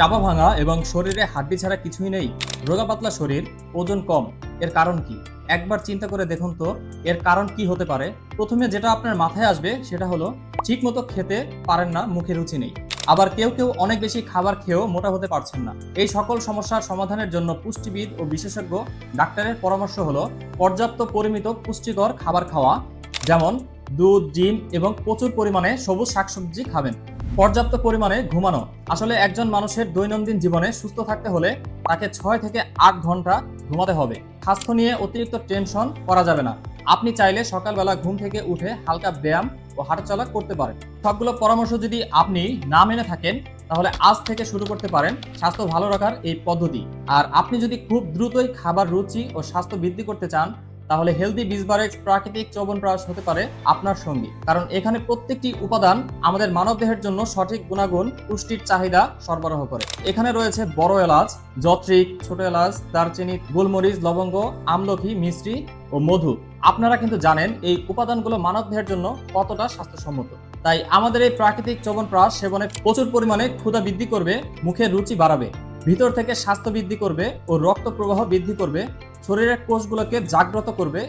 চাপা ভাঙা এবং শরীরে হাড্ডি ছাড়া কিছুই নেই, রোগা পাতলা শরীর, ওজন কম। এর কারণ কি? একবার চিন্তা করে দেখুন তো, এর কারণ কি হতে পারে? প্রথমে যেটা আপনার মাথায় আসবে সেটা হলো ঠিক মতো খেতে পারেন না, মুখে রুচি নেই। আবার কেউ কেউ অনেক বেশি খাবার খেয়েও মোটা হতে পারছেন না। এই সকল সমস্যার সমাধানের জন্য পুষ্টিবিদ ও বিশেষজ্ঞ ডাক্তারের পরামর্শ হলো, পর্যাপ্ত পরিমিত পুষ্টিকর খাবার খাওয়া, যেমন দুধ, ডিম এবং প্রচুর পরিমাণে সবুজ শাকসবজি খাবেন। পর্যাপ্ত পরিমাণে ঘুমানো। আসলে একজন মানুষের দৈনন্দিন জীবনে সুস্থ থাকতে হলে তাকে ছয় থেকে আট ঘণ্টা ঘুমাতে হবে। স্বাস্থ্য নিয়ে অতিরিক্ত টেনশন করা যাবে না। আপনি চাইলে সকালবেলা ঘুম থেকে উঠে হালকা ব্যায়াম ও হাঁটাচলা করতে পারেন। সবগুলো পরামর্শ যদি আপনি না মেনে থাকেন, তাহলে আজ থেকে শুরু করতে পারেন স্বাস্থ্য ভালো রাখার এই পদ্ধতি। আর আপনি যদি খুব দ্রুতই খাবার রুচি ও স্বাস্থ্য বৃদ্ধি করতে চান তাহলে হেলদি বিজবারেক্স প্রাকৃতিক চবনপ্রাশ হতে পারে আপনার সঙ্গী। কারণ এখানে প্রত্যেকটি উপাদান আমাদের মানবদেহের জন্য সঠিক গুণাগুণ, পুষ্টির চাহিদা সরবরাহ করে। এখানে রয়েছে বড় এলাচ, যত্রিক, ছোট এলাচ, দারচিনি, গোলমরিচ, লবঙ্গ আমলকি মিশ্রি ও মধু। আপনারা কিন্তু জানেন এই উপাদানগুলো মানবদেহের জন্য কতটা স্বাস্থ্যসম্মত। তাই আমাদের এই প্রাকৃতিক চবনপ্রাশ সেবনে প্রচুর পরিমাণে ক্ষুধা বৃদ্ধি করবে, মুখের রুচি বাড়াবে, ভিতর থেকে স্বাস্থ্য বৃদ্ধি করবে ও রক্ত প্রবাহ বৃদ্ধি করবে শরীরের কোষগুলোকে জাগ্রত করবে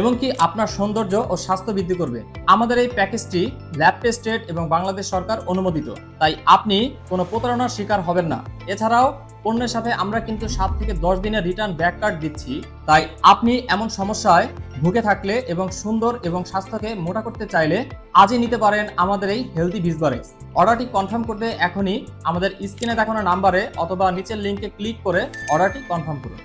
এবং কি আপনার সৌন্দর্য ও স্বাস্থ্য বৃদ্ধি করবে। আমাদের এই প্যাকেজটি ল্যাব টেস্টেড এবং বাংলাদেশ সরকার অনুমোদিত। তাই আপনি কোনো প্রতারণার শিকার হবেন না। এছাড়াও, পণ্যের সাথে আমরা কিন্তু সাত থেকে দশ দিনের রিটার্ন ব্যাক কার্ড দিচ্ছি। তাই আপনি এমন সমস্যায় ভুগে থাকলে এবং সুন্দর এবং স্বাস্থ্যকে মোটা করতে চাইলে আজই নিতে পারেন আমাদের এই হেলদি বিজবারেক্স অর্ডারটি কনফার্ম করতে এখনই আমাদের স্ক্রিনে দেখানো নাম্বারে অথবা নিচের লিঙ্কে ক্লিক করে অর্ডারটি কনফার্ম করুন।